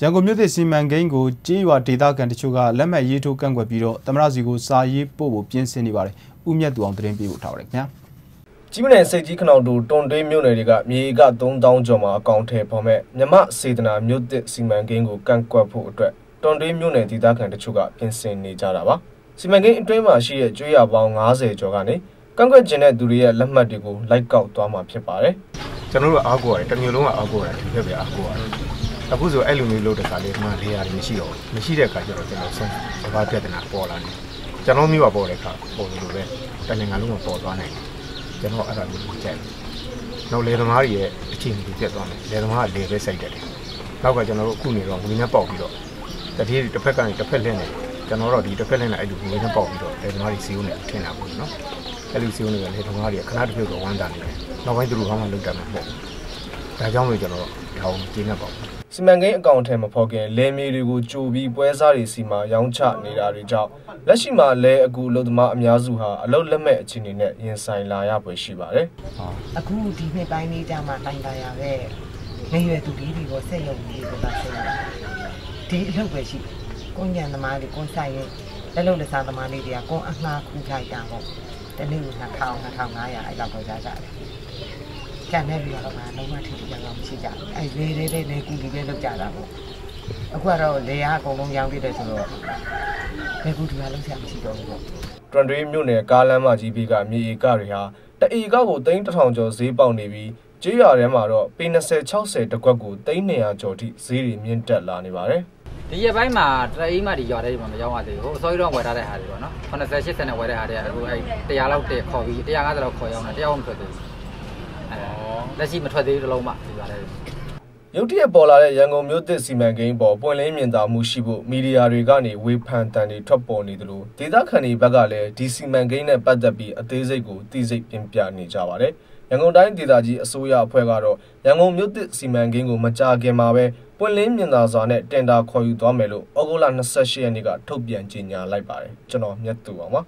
ရန်ကုန်မြို့သစ်စီမံကိန်းကိုကြေးရွာဒေသခံတချို့ကလက်မှတ်ရေးထိုးကန့်ကွက်ပြီးတော့သမရစီကိုစာရေးပို့ဖို့ပြင်ဆင်နေပါတယ်။ဦးမြတ်သူအောင်သတင်းပေးပို့ထားပါတယ်ခင်ဗျာ။ကြီးမနယ်စိတ်ကြီးခနောက်တူတွန်တွေးမြို့နယ်တွေကမြေက3000ကျော်မှာအကောင့်ထဲပေါ်မဲ့မြမစေတနာမြို့သစ်စီမံကိန်းကိုကန့်ကွက်ဖို့အတွက်တွန်တွေးမြို့နယ်ဒေသခံတချို့ကပြင်ဆင်နေကြတာပါ။စီမံကိန်းအတွင်းမှာရှိတဲ့ကျွေးရပေါင်း90ကျော်ကနေကန့်ကွက်ခြင်းတဲ့သူတွေရဲ့လက်မှတ်တွေကိုလိုက်ကောက်သွားမှာဖြစ်ပါတယ်။ကျွန်တော်တို့အားကိုရတယ်တမျိုးလုံးကအားကိုရတယ်ဒီဘက်ပဲအားကိုရတယ် အခုဆိုအဲ့လိုမျိုးလုပ်တဲ့ခါလေးဒီမှာလေယာတွေမရှိတော့ဘူးမရှိတဲ့ခါကျတော့ကျွန်တော်ဆုံးစဘာပြဿနာပေါ်လာတယ်ကျွန်တော်မျိုးပါပေါ်တဲ့ခါပေါ်လို့ပဲတနင်္ဂနွေလုံးပေါ်သွားနိုင်တယ်ကျွန်တော်အဲ့ဒါမျိုးကြိုက်နောက်လေသမားတွေရဲ့အခြေအနေတွေပြတ်သွားမယ်လေသမားကလေပဲစိုက်တယ်နောက်ကကျွန်တော်တို့အခုနေတော့ဝင်းနဲ့ပေါက်ပြီးတော့တတိတစ်ဖက်ကနေတစ်ဖက်လင်းနေကျွန်တော်တို့ဒီတစ်ဖက်လင်းနေအဲ့လိုဝင်းနဲ့ပေါက်ပြီးတော့လေသမားတွေစီးဦးနေထင်တာပေါ့နော်အဲ့လိုစီးဦးနေလေသမားတွေကခဏတစ်ပြုတ်တော့ဝမ်းတာနေတယ်နောက်ပိုင်းသူတို့ဘာမှလုပ်တတ်မှာမဟုတ်ဘူးဒါကြောင့်လို့ကျွန်တော်ဒါကိုကျင်းနေပါဘူး စီမံကိန်းအကောင့်ထဲမဖော်ခင်လဲမြေတွေကိုကြိုပြီးပွဲစားတွေစီမှာရောင်းချနေတာတွေကြောင့်လက်ရှိမှာလဲအကူအလုပ်သမားအများစုဟာအလုပ်လက်မဲ့အခြေအနေနဲ့ရင်ဆိုင်လာရပွေရှိပါတယ်။အခုဒီနှစ်ပိုင်းလေးကြာမှတိုင်တာရပဲငရွယ်သူလေးတွေကိုဆက်ရုပ်လေးတွေကဆက်ရုပ်ဒီအလုပ်ပဲရှိကွန်ညံသမားတွေကွန်ဆိုင်ရဲ့လက်လုံးလက်စားသမားလေးတွေကကွန်အငှားခူးထိုက်တာပေါ့တနေ့က2000 2500အဲ့လောက်တော့ကြကြတယ် ကျန်တဲ့လူကတော့မှလုံးဝထိထိရောက်ရောက်မရှိကြဘူးအဲလေလေးလေးလေးကူဒီလေးလောက်ကြတာပေါ့အခုကတော့လေအားအကုန်လုံးရောင်းပြတယ်ဆိုတော့လေကူဒီကလုံးဆက်မရှိတော့ဘူးပေါ့တွန်တွေးမြို့နယ်ကားလမ်းမကြီးဘေးကမြေဧကတွေဟာတအေကကိုသိန်း1000ကျော်ဈေးပေါက်နေပြီးကျေးရွာထဲမှာတော့ပေ20 60တကွက်ကိုသိန်း200ကျော်ထိဈေးတွေမြင့်တက်လာနေပါတယ်ဒီရက်ပိုင်းမှာတအိမ်မှဒီရွာထဲမှာမရောက်ရသေးဘူးဟိုအစောကြီးတော့ဝယ်ထားတဲ့ဟာတွေပေါ့နော်80 80နဲ့ဝယ်တဲ့ဟာတွေအခုအဲ100လောက်တည်းခေါ်ပြီး150လောက်ခေါ်ရောက်နေတရားမထွက်သေးဘူး လက်ရှိမထွက်သေးဘူးတစ်လုံးမှဒီပါတယ်ရုတ်တရက်ပေါ်လာတဲ့ရန်ကုန်မြို့သစ်စီမံကိန်းပေါ်ပွင့်လင်းမြင်သာမှုရှိဖို့မီဒီယာတွေကနေဝေဖန်တန်တွေထွက်ပေါ်နေသလိုဒေသခံတွေဘက်ကလည်းဒီစီမံကိန်းနဲ့ပတ်သက်ပြီးအသေးစိတ်ကိုသိစိတ်ပြင်ပြနေကြပါတယ်။ရန်ကုန်တိုင်းဒေသကြီးအစိုးရအဖွဲ့ကတော့ရန်ကုန်မြို့သစ်စီမံကိန်းကိုမကြာခင်မှာပဲပွင့်လင်းမြင်သာစွာနဲ့တင်ဒါခေါ်ယူသွားမယ်လို့ဩဂုတ်လ28ရက်နေ့ကထုတ်ပြန်ကြေညာလိုက်ပါတယ်။ကျွန်တော်မြတ်သူပါပါ